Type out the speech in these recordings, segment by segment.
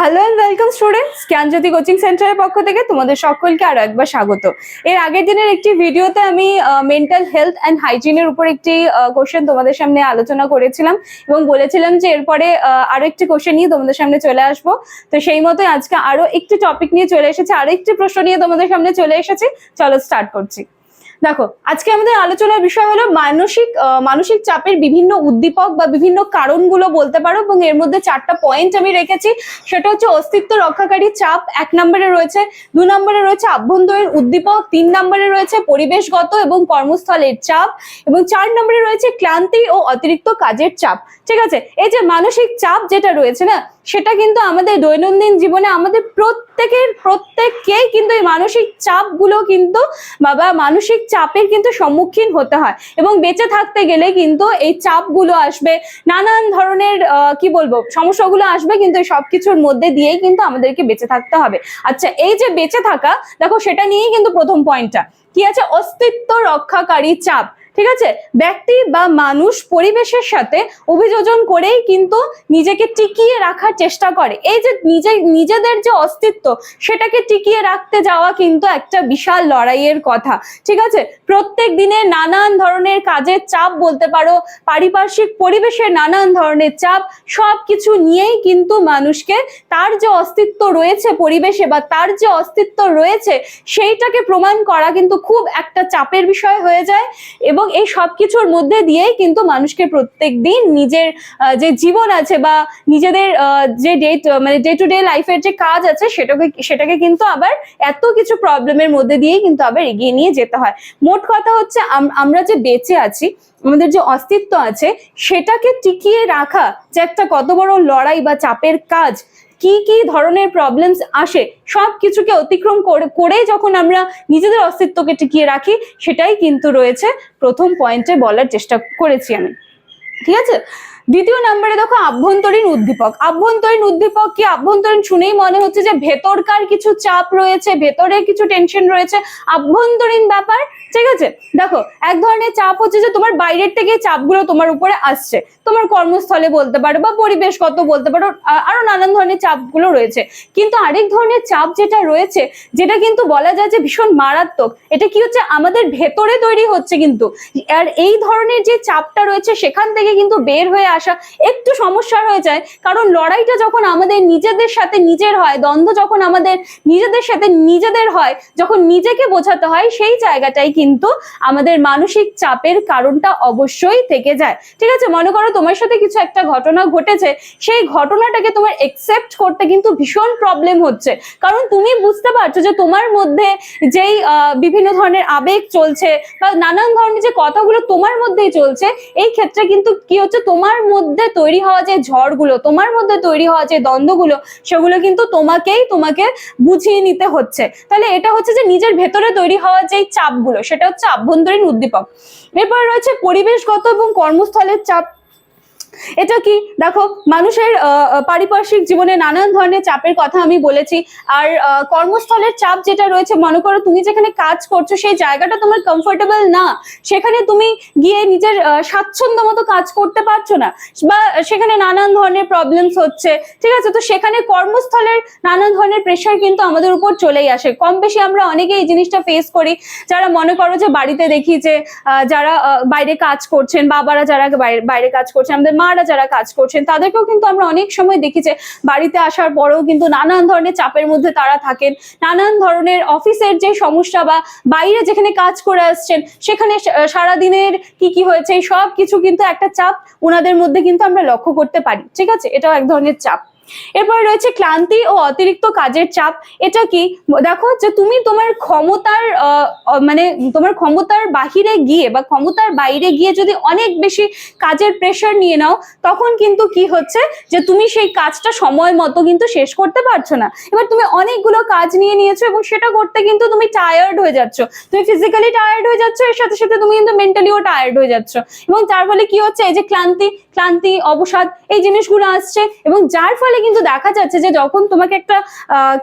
Hello and welcome students Gyanjyoti coaching সেন্টারের পক্ষ থেকে তোমাদের সকলকে আরও একবার স্বাগত। এর আগের দিনের একটি ভিডিওতে আমি মেন্টাল হেলথ অ্যান্ড হাইজিনের উপর একটি কোশ্চেন তোমাদের সামনে আলোচনা করেছিলাম এবং বলেছিলাম যে এরপরে আরও একটি কোশ্চেন নিয়ে তোমাদের সামনে চলে আসব। তো সেই মতোই আজকে আরও একটি টপিক নিয়ে চলে এসেছে। আরও একটি প্রশ্ন নিয়ে তোমাদের সামনে চলে এসেছি। চলো স্টার্ট করছি। দেখো, আজকে আমাদের আলোচনার বিষয় হলো মানসিক মানসিক চাপের বিভিন্ন উদ্দীপক বা বিভিন্ন কারণগুলো বলতে পারো, এবং এর মধ্যে চারটা পয়েন্ট আমি রেখেছি। সেটা হচ্ছে অস্তিত্ব রক্ষাকারী চাপ, এক নম্বরে রয়েছে, দু নম্বরে রয়েছে আভ্যন্তরীণ উদ্দীপক, তিন নম্বরে রয়েছে পরিবেশগত এবং কর্মস্থলের চাপ, এবং চার নম্বরে রয়েছে ক্লান্তি ও অতিরিক্ত কাজের চাপ। ঠিক আছে? এই যে মানসিক চাপ যেটা রয়েছে না, সেটা কিন্তু আমাদের দৈনন্দিন জীবনে আমাদের প্রত্যেকের, প্রত্যেককেই কিন্তু এই মানসিক চাপগুলো কিন্তু বা বা মানসিক চাপের কিন্তু সম্মুখীন হতে হয় এবং বেঁচে থাকতে গেলে কিন্তু এই চাপগুলো আসবে। নানান ধরনের কি বলব, সমস্যাগুলো আসবে কিন্তু এই সবকিছুর মধ্যে দিয়েই কিন্তু আমাদেরকে বেঁচে থাকতে হবে। আচ্ছা এই যে বেঁচে থাকা, দেখো সেটা নিয়েই কিন্তু প্রথম পয়েন্টটা কি আছে? অস্তিত্ব রক্ষাকারী চাপ। ঠিক আছে? ব্যক্তি বা মানুষ পরিবেশের সাথে অভিযোজন করেই কিন্তু নিজেকে টিকিয়ে রাখার চেষ্টা করে। এই যে নিজে, নিজেদের যে অস্তিত্ব, সেটাকে টিকিয়ে রাখতে যাওয়া কিন্তু একটা বিশাল লড়াইয়ের কথা। ঠিক আছে? প্রত্যেক দিনে নানান ধরনের কাজের চাপ বলতে পারো, পারিপার্শ্বিক পরিবেশের নানান ধরনের চাপ সব কিছু নিয়েই কিন্তু মানুষকে তার যে অস্তিত্ব রয়েছে পরিবেশে বা তার যে অস্তিত্ব রয়েছে, সেইটাকে প্রমাণ করা কিন্তু খুব একটা চাপের বিষয় হয়ে যায়। এবং এই সব কিছুর মধ্যে দিয়েই কিন্তু মানুষকে প্রত্যেক দিন নিজের যে জীবন আছে বা নিজেদের যে ডে মানে ডে টু ডে লাইফের যে কাজ আছে সেটাকে সেটাকে কিন্তু আবার এত কিছু প্রবলেমের মধ্যে দিয়েই কিন্তু আবার এগিয়ে নিয়ে যেতে হয়। মোট কথা হচ্ছে আম- আমরা যে বেঁচে আছি, আমাদের যে অস্তিত্ব আছে, সেটাকে টিকিয়ে রাখা যে একটা কত বড় লড়াই বা চাপের কাজ কি কি ধরনের প্রবলেমস আসে সব কিছুকে অতিক্রম করে যখন আমরা নিজেদের অস্তিত্বকে টিকিয়ে রাখি, সেটাই কিন্তু রয়েছে প্রথম পয়েন্টে বলার চেষ্টা করেছি আমি। ঠিক আছে? দ্বিতীয় নম্বরে দেখো আভ্যন্তরীণ উদ্দীপক। আভ্যন্তরীণ উদ্দীপক কি? আভ্যন্তরীণ শুনেই মনে হচ্ছে যে ভেতরকার কিছু চাপ রয়েছে ভেতরে কিছু টেনশন রয়েছে। আভ্যন্তরীণ ব্যাপার, ঠিক আছে? দেখো, এক ধরনের চাপ হচ্ছে যে তোমার বাইরের থেকে চাপগুলো তোমার উপরে আসছে। তোমার কর্মস্থলে বলতে পারো বা পরিবেশগত বলতে পারো আরও নানান ধরনের চাপগুলো রয়েছে। কিন্তু আরেক ধরনের চাপ যেটা রয়েছে, যেটা কিন্তু বলা যায় যে ভীষণ মারাত্মক, এটা কি হচ্ছে? আমাদের ভেতরে তৈরি হচ্ছে কিন্তু। আর এই ধরনের যে চাপটা রয়েছে, সেখান থেকে কিন্তু বের হয়ে আসা একটু সমস্যা হয়ে যায়। কারণ লড়াইটা যখন আমাদের নিজেদের সাথে নিজের হয়, দ্বন্দ্ব যখন আমাদের নিজেদের সাথে নিজেদের হয়, যখন নিজেকে বোঝাতে হয়, সেই জায়গাটাই কিন্তু আমাদের মানসিক চাপের কারণটা অবশ্যই থেকে যায়। ঠিক আছে? মনে করো তোমার সাথে কিছু একটা ঘটনা ঘটেছে, সেই ঘটনাটাকে তোমার একসেপ্ট করতে কিন্তু ভীষণ প্রবলেম হচ্ছে। কারণ তুমি বুঝতে পারছ যে তোমার মধ্যে যেই বিভিন্ন ধরনের আবেগ চলছে বা নানান ধরনের যে কথাগুলো তোমার মধ্যেই চলছে, এই ক্ষেত্রে কিন্তু কি হচ্ছে? তোমার মধ্যে তৈরি হওয়া যে ঝড়গুলো, তোমার মধ্যে তৈরি হওয়া যে দ্বন্দ্বগুলো, সেগুলো কিন্তু তোমাকেই তোমাকে বুঝিয়ে নিতে হচ্ছে। তাহলে এটা হচ্ছে যে নিজের ভেতরে তৈরি হওয়া যে চাপগুলো, সেটা হচ্ছে আভ্যন্তরীণ উদ্দীপক। এরপর রয়েছে পরিবেশগত এবং কর্মস্থলের চাপ। এটা কি? দেখো, মানুষের পারিপার্শ্বিক জীবনে নানান ধরনের চাপের কথা আমি বলেছি। আর কর্মস্থলের চাপ যেটা রয়েছে, মনে করো তুমি যেখানে কাজ করছ, সেই জায়গাটা তোমার কমফোর্টেবল না। সেখানে তুমি গিয়ে নিজের স্বাচ্ছন্দ্য মতো কাজ করতে পারছ না। বা সেখানে নানান ধরনের প্রবলেমস হচ্ছে, ঠিক আছে? তো সেখানে কর্মস্থলের নানান ধরনের প্রেশার কিন্তু আমাদের উপর চলেই আসে। কম বেশি আমরা অনেকে এই জিনিসটা ফেস করি। যারা মনে করো যে বাড়িতে দেখি যে যারা বাইরে কাজ করছেন, বাবারা যারা বাইরে- কাজ করছেন, আমাদের মারা যারা কাজ করছেন, তাদেরকেও কিন্তু আমরা অনেক সময় দেখি যে বাড়িতে আসার পরেও কিন্তু নানান ধরনের চাপের মধ্যে তারা থাকেন। নানান ধরনের অফিসের যে সমস্যা বা বাইরে যেখানে কাজ করে আসছেন, সেখানে সারাদিনের কি কি হয়েছে সব কিছু কিন্তু একটা চাপ ওনাদের মধ্যে কিন্তু আমরা লক্ষ্য করতে পারি। ঠিক আছে? এটাও এক ধরনের চাপ। এরপরে রয়েছে ক্লান্তি ও অতিরিক্ত কাজের চাপ। এটা কি? দেখো যে তুমি তোমার ক্ষমতার মানে তোমার ক্ষমতার বাহিরে গিয়ে বা ক্ষমতার বাইরে গিয়ে যদি অনেক বেশি কাজের প্রেশার নিয়ে নাও, তখন কিন্তু কি হচ্ছে? যে তুমি সেই কাজটা সময় মতো কিন্তু শেষ করতে পারছ না। এবার তুমি অনেকগুলো কাজ নিয়ে নিয়েছো এবং সেটা করতে কিন্তু তুমি টায়ার্ড হয়ে যাচ্ছ। তুমি ফিজিক্যালি টায়ার্ড হয়ে যাচ্ছ, এর সাথে সাথে তুমি কিন্তু মেন্টালিও টায়ার্ড হয়ে যাচ্ছ। এবং তার ফলে কি হচ্ছে? এই যে ক্লান্তি ক্লান্তি, অবসাদ এই জিনিসগুলো আসছে এবং যার ফলে কিন্তু দেখা যাচ্ছে যে যখন তোমাকে একটা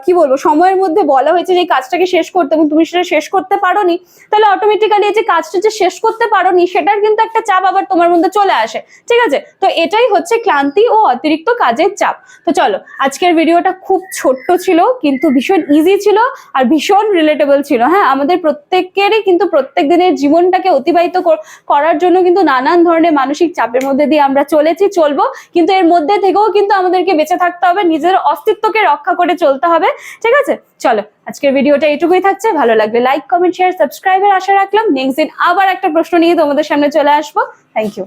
কি বলব, সময়ের মধ্যে বলা হয়েছে যে এই কাজটাকে শেষ করতে এবং তুমি সেটা শেষ করতে পারোনি, তাহলে অটোমেটিক্যালি যে কাজটা যে শেষ করতে পারোনি, সেটার কিন্তু একটা চাপ আবার তোমার মধ্যে চলে আসে। ঠিক আছে? তো এটাই হচ্ছে ক্লান্তি ও অতিরিক্ত কাজের চাপ। তো চলো, আজকের ভিডিওটা খুব ছোট্ট ছিল, কিন্তু ভীষণ ইজি ছিল আর ভীষণ রিলেটেবল ছিল। হ্যাঁ আমাদের প্রত্যেকেরই কিন্তু প্রত্যেক দিনের জীবনটাকে অতিবাহিত করার জন্য কিন্তু নানান ধরনের মানসিক চাপের মধ্যে দিয়ে আমরা চলেছি, চলবো। কিন্তু এর মধ্যে থেকেও কিন্তু আমাদেরকে বেঁচে থাকতে হবে, নিজের অস্তিত্বকে রক্ষা করে চলতে হবে, ঠিক আছে? চলো, আজকের ভিডিওটা এটুকুই থাকছে, ভালো লাগলে লাইক কমেন্ট শেয়ার সাবস্ক্রাইবের আশা রাখলাম। নেক্সট দিন আবার একটা প্রশ্ন নিয়ে তোমাদের সামনে চলে আসব। Thank you